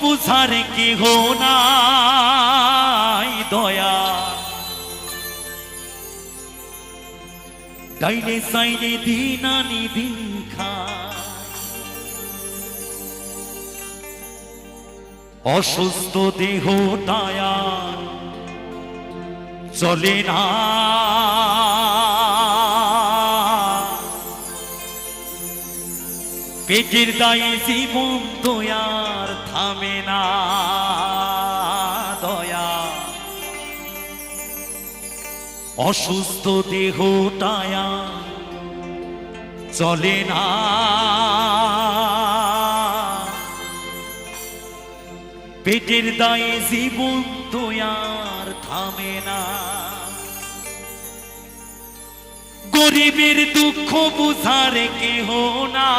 বুঝার কেহ নাই দয়া। ডাইলে সাইলে দিন খায় অসুস্থ দেহ টায়া চলে না। পেটের দায়ে জীবন দয়ার থামে না, দয়া। অসুস্থ দেহ টায়া চলে না। পেটের দায়ে জীবন দয়ার থামে না। গরিবের দুঃখ বুঝার কেহ না।